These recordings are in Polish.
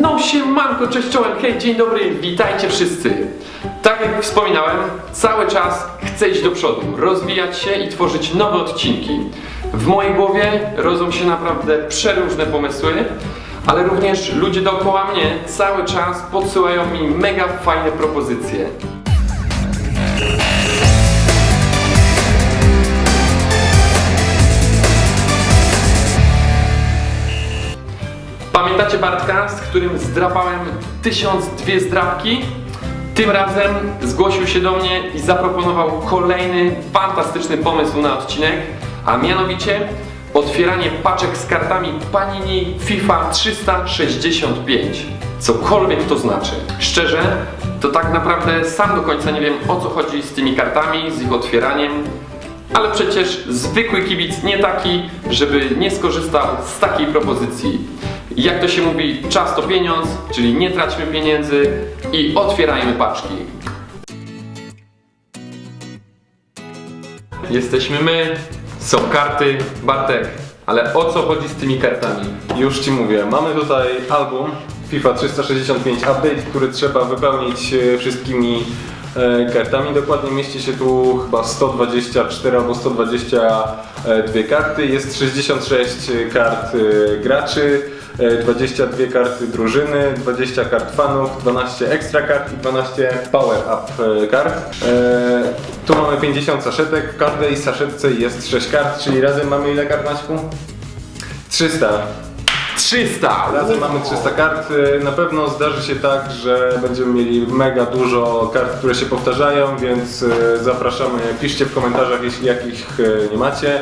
No siemanko, cześć czołem, hej, dzień dobry, witajcie wszyscy. Tak jak wspominałem, cały czas chcę iść do przodu, rozwijać się i tworzyć nowe odcinki. W mojej głowie rodzą się naprawdę przeróżne pomysły, ale również ludzie dookoła mnie cały czas podsyłają mi mega fajne propozycje. Pamiętacie Bartka, z którym zdrapałem 1002 zdrapki? Tym razem zgłosił się do mnie i zaproponował kolejny fantastyczny pomysł na odcinek, a mianowicie otwieranie paczek z kartami Panini FIFA 365. Cokolwiek to znaczy. Szczerze, to tak naprawdę sam do końca nie wiem o co chodzi z tymi kartami, z ich otwieraniem, ale przecież zwykły kibic nie taki, żeby nie skorzystał z takiej propozycji. Jak to się mówi, czas to pieniądz, czyli nie traćmy pieniędzy i otwierajmy paczki. Jesteśmy my, są karty, Bartek, ale o co chodzi z tymi kartami? Już ci mówię, mamy tutaj album FIFA 365 Update, który trzeba wypełnić e, wszystkimi kartami. Dokładnie mieści się tu chyba 124 albo 122 karty. Jest 66 kart e, graczy, e, 22 karty drużyny, 20 kart fanów, 12 ekstra kart i 12 power up e, kart. E, Tu mamy 50 saszetek, w każdej saszetce jest 6 kart, czyli razem mamy ile kart Maćku? 300. 300! Razem mamy 300 kart. Na pewno zdarzy się tak, że będziemy mieli mega dużo kart, które się powtarzają, więc y, zapraszamy. Piszcie w komentarzach, jeśli jakich y, nie macie,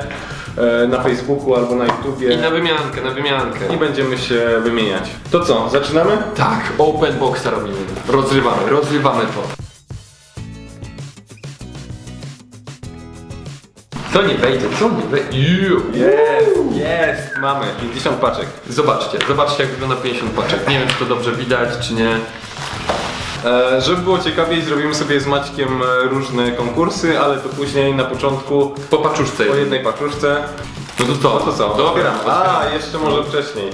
y, na Facebooku albo na I YouTubie na wymiankę, na wymiankę. i będziemy się wymieniać. To co, zaczynamy? Tak, open boxa robimy. Rozrywamy, rozrywamy to. Co nie wejdzie, co nie wejdzie? Ju. Jest, jest, mamy 50 paczek. Zobaczcie, zobaczcie jak wygląda 50 paczek. Nie wiem czy to dobrze widać, czy nie. E, żeby było ciekawiej, zrobimy sobie z Maćkiem e, różne konkursy, ale to później na początku Po paczuszce po jest. jednej paczówce. No to co? No to co? Dobra. A, jeszcze może wcześniej.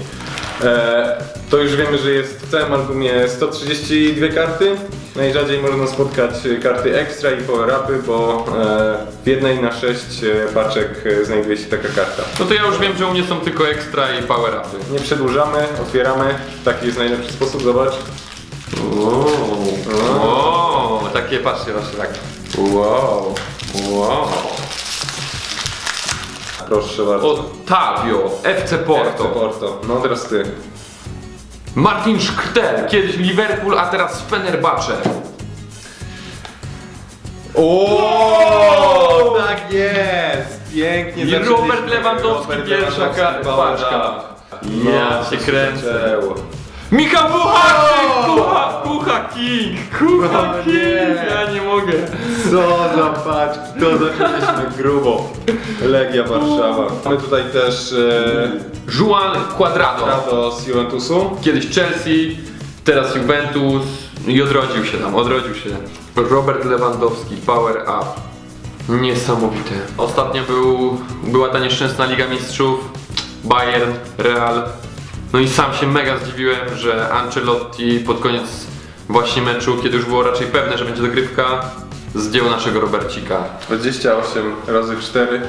E, to już wiemy, że jest w całym albumie 132 karty. Najrzadziej można spotkać karty extra i power-upy, bo e, w jednej na 6 paczek e, znajduje się taka karta. No to ja już wiem, że u mnie są tylko ekstra i power upy. Nie przedłużamy, otwieramy. Taki jest najlepszy sposób, zobacz. Wow, takie patrzcie właśnie tak. Wow, wow. Proszę bardzo. Otavio, FC Porto. Porto. No teraz ty. Martin Szkrtel, kiedyś Liverpool, a teraz Fenerbahce. O, tak jest! Pięknie I zaczęliśmy. Robert Lewandowski, Robert pierwsza Lewandowski, ka- paczka. Ja No, się to kręcę. zaczęło. Michał Puchaczyk! Kucha, Kucha King! Kucha O King! nie! Ja nie mogę. Co za paczki, to zaczęliśmy grubo. Legia Warszawa. Mamy tutaj też e, Juan Cuadrado. Rado z Juventusu. Kiedyś Chelsea, teraz Juventus i odrodził się tam, odrodził się. Robert Lewandowski, Power Up. Niesamowite. Ostatnio był, była ta nieszczęsna Liga Mistrzów, Bayern, Real. No i sam się mega zdziwiłem, że Ancelotti pod koniec właśnie meczu, kiedy już było raczej pewne, że będzie dogrywka, zdjął naszego Robercika. 28 razy 4.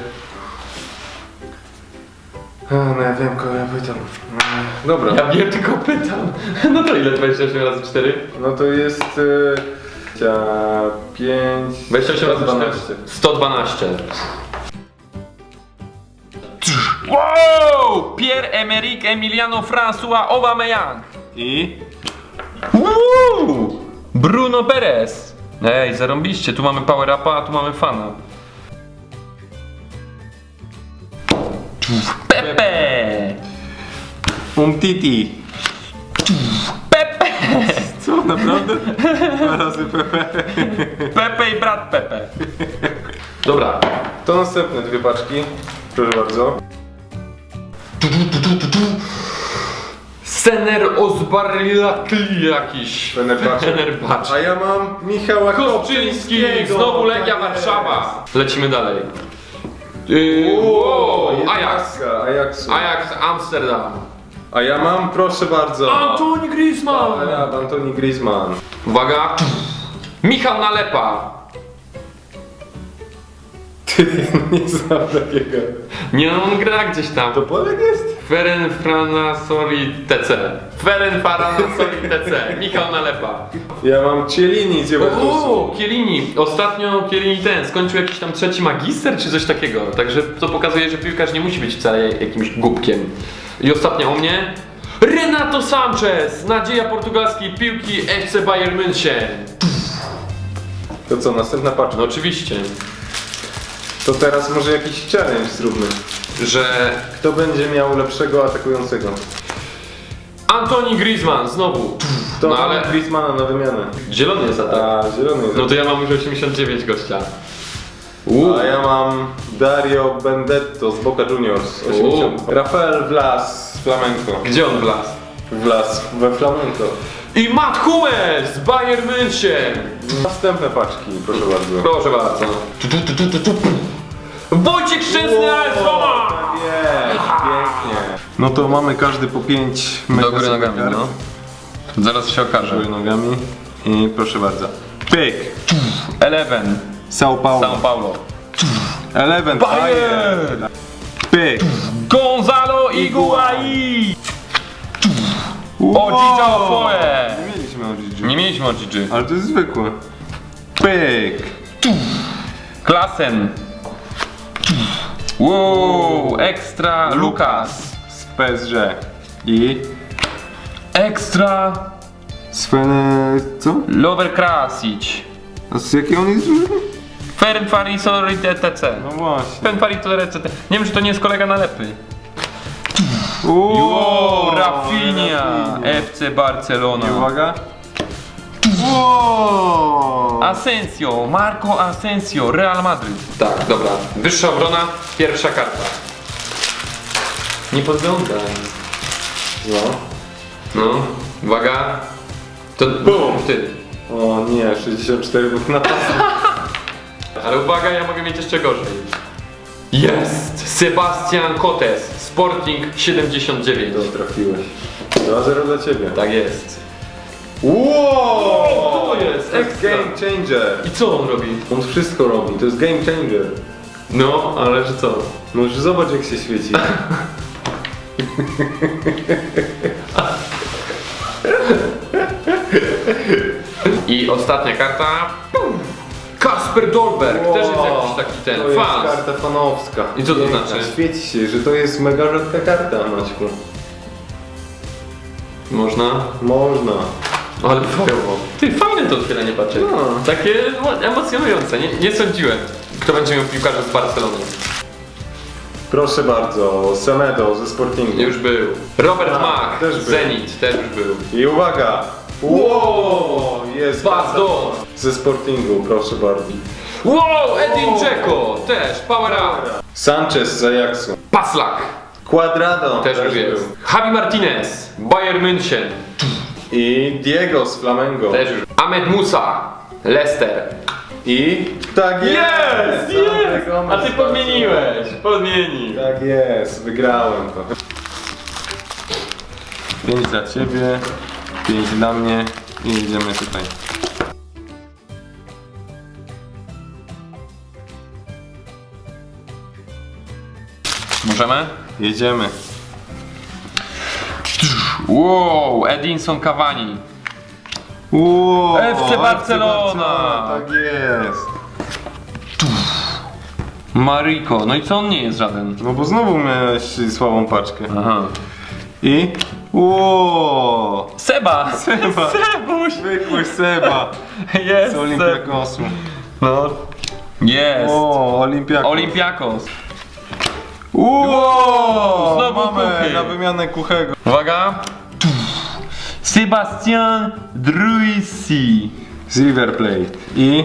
A, no ja wiem kogo ja pytam. E, Dobra, Ja wiem, tylko pytam. No to ile 28 razy 4? no to jest e, 25... 28 razy 12. 112. Wow! Pierre-Emerick Emiliano François Aubameyang. I? Woo! Bruno Perez. Ej, zarąbiście, tu mamy power upa, a tu mamy fana. Pepe! Umtiti. Pepe! Co, naprawdę? Dwa razy Pepe. Pepe i brat Pepe. Dobra. To następne dwie paczki. Proszę bardzo. Sener Ozbarlakli jakiś. Fenerbahce. Fenerbahce. A ja mam Michała Kopczyński, Kopczyńskiego. znowu Legia Tak jest. Warszawa. Lecimy dalej. Yy, wow, Ajax. Ajaxu. Ajax Amsterdam. A ja mam, proszę bardzo. Antoni Griezmann! Ale Antoni Griezmann. Uwaga. Michał Nalepa. Nie znam takiego. Nie no, on gra gdzieś tam. To Polek jest? Feren Franasori TC. Feren Franasori TC. Michał Nalepa. Ja mam Cielini z. O, Kielini. Ostatnio Kielini ten skończył jakiś tam trzeci magister czy coś takiego. Także to pokazuje, że piłkarz nie musi być wcale jakimś głupkiem. I ostatnia u mnie. Renato Sanchez, nadzieja portugalskiej piłki FC Bayern München. To co, następna paczka? No oczywiście, To teraz może jakiś challenge zróbmy. że Kto będzie miał lepszego atakującego? Antoni Griezmann znowu. To No ale ale Griezmana na wymianę. zielony jest atak. A, zielony jest. No to ja mam już 89 gościa. A ja mam Dario Bendetto z Boca Juniors 80. Rafael Vlas z Flamenco. Gdzie on wlazł? Wlas we Flamenco. I Matt Hummels z Bayern München. Następne paczki, proszę bardzo. Proszę bardzo. Tu, tu, tu, tu, tu, tu. Wojciech Szczęsny, AS Roma! Pięknie. No to mamy każdy po 5 Do góry nogami, no. Zaraz się okaże. Góry nogami. I proszę bardzo. Pyk. Eleven, São Paulo. São Paulo. Eleven. Bayern. Pyk. Gonzalo Higuaín! Odzidza Ofoe! Nie mieliśmy Origi. Nie mieliśmy Odzidży. Ale to jest zwykłe. Pyk. Klasen. Wow, ekstra Lukas. Z PSG. I Ekstra Sven... co? Lover Krasic. A z jakiej on jest drużyny? Sorry TTC. No właśnie. Ferenfari to RCT. Nie wiem, czy to nie jest kolega nalepy. Wow, Rafinha, FC Barcelona. I uwaga. Wow. Asensio, Marco Asensio, Real Madrid. Tak, dobra. Wyższa obrona, pierwsza karta. Nie podglądaj. No. No, uwaga. To BUM! Ty. O nie, 64 punktów na Ale uwaga, ja mogę mieć jeszcze gorzej. Jest! Sebastian Cotes, Sporting 79. To trafiłeś. 2-0 dla ciebie. Tak jest. Wow! to jest? To jest Ekstra. game changer. I co on robi? On wszystko robi, to jest game changer. No, ale że co? No już zobacz jak się świeci. I ostatnia karta. Kasper Dolberg, też jest jakiś taki ten, To jest fan. karta fanowska. I co to Piękna, znaczy? Świeci się, że to jest mega rzadka karta, Maćku. Można? Można. Ale fajowo. Ty, fajne to otwieranie paczek. No. Takie no, emocjonujące, nie, nie sądziłem. Kto będzie miał piłkarza z Barcelony? Proszę bardzo, Semedo ze Sportingu. Już był. Robert Tak, Mach, też był. Zenit, też już był. I uwaga! Wow! Jest Bazdo! ze Sportingu, proszę bardzo. Wow, Edin Dzeko, też, Power Up. Sanchez z Ajaxu. Paslak, Quadrado też już jest. Javi Martinez, Bayern München, I Diego z Flamengo. też już. Ahmed Musa, Leicester. I tak jest! Gomes A ty podmieniłeś, podmienił. Tak jest, wygrałem to. 5 dla ciebie, 5 dla mnie i idziemy tutaj. Możemy? Jedziemy. Wow, Edinson Cavani. Wow, FC Barcelona. Tak jest. Mariko, no i co on nie jest żaden? No bo znowu miałeś słabą paczkę. Aha. I? Wow. Seba! Seba. Sebuś! Zwykły Seba Jest! z Olimpiakosu. No. Jest! O, Olimpiakos. Olympiakos. Wow, Znowu mamy Kuchy. na wymianę Kuchego. Uwaga! Sebastian Druisi. Z River Plate. I?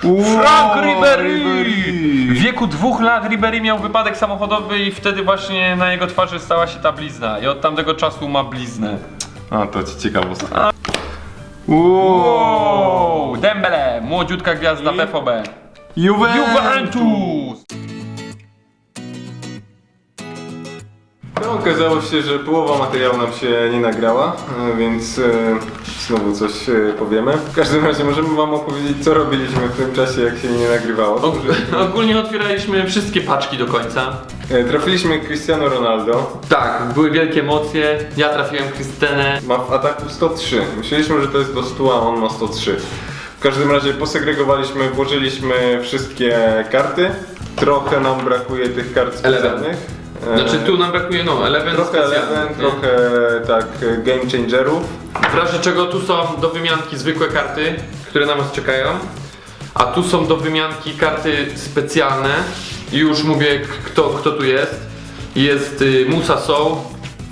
Frank Ribery! W wieku dwóch lat Ribery miał wypadek samochodowy i wtedy właśnie na jego twarzy stała się ta blizna. I od tamtego czasu ma bliznę. A, to ci ciekawostka. Wow. Dembele, młodziutka gwiazda I? BVB. Juventus! Juventus! No, okazało się, że połowa materiału nam się nie nagrała, e, więc e, znowu coś e, powiemy. W każdym razie możemy wam opowiedzieć, co robiliśmy w tym czasie, jak się nie nagrywało. Og- ogólnie otwieraliśmy wszystkie paczki do końca. E, Trafiliśmy Cristiano Ronaldo. Tak, były wielkie emocje. Ja trafiłem Krystynę. Ma w ataku 103. Myśleliśmy, że to jest do 100, a on ma 103. W każdym razie posegregowaliśmy, włożyliśmy wszystkie karty. Trochę nam brakuje tych kart Eleven. specjalnych. E, Znaczy tu nam brakuje, no, Eleven Trochę specjalny, Eleven, nie? trochę tak game changerów. W razie czego tu są do wymianki zwykłe karty, które na nas czekają. A tu są do wymianki karty specjalne. I już mówię kto, kto tu jest. Jest y, Musa Sow,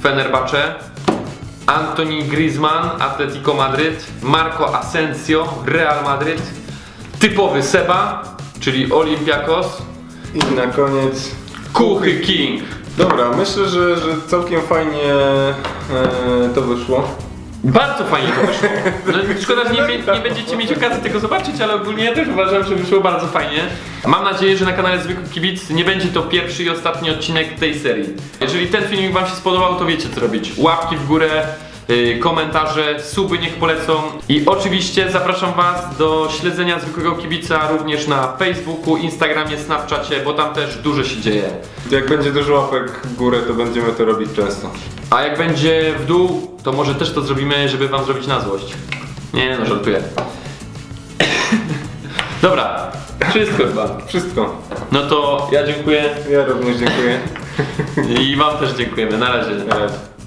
Fenerbahce. Anthony Griezmann, Atletico Madryt. Marco Asensio, Real Madryt. Typowy Seba, czyli Olympiakos. I na koniec Kuchy King. Dobra, myślę, że, że całkiem fajnie e, to wyszło. Bardzo fajnie to wyszło. No, szkoda, że nie, mie- nie będziecie mieć okazji tego zobaczyć, ale ogólnie ja też uważam, że wyszło bardzo fajnie. Mam nadzieję, że na kanale Zwykły Kibic nie będzie to pierwszy i ostatni odcinek tej serii. Jeżeli ten filmik wam się spodobał, to wiecie co robić. Łapki w górę, komentarze, suby niech polecą. I oczywiście zapraszam was do śledzenia Zwykłego Kibica również na Facebooku, Instagramie, Snapchacie, bo tam też dużo się dzieje. Jak będzie dużo łapek w górę, to będziemy to robić często. A jak będzie w dół, to może też to zrobimy, żeby wam zrobić na złość. Nie, no żartuję. Dobra, wszystko chyba. Wszystko. No to ja dziękuję Ja również dziękuję. i wam też dziękujemy. Na razie. Na razie.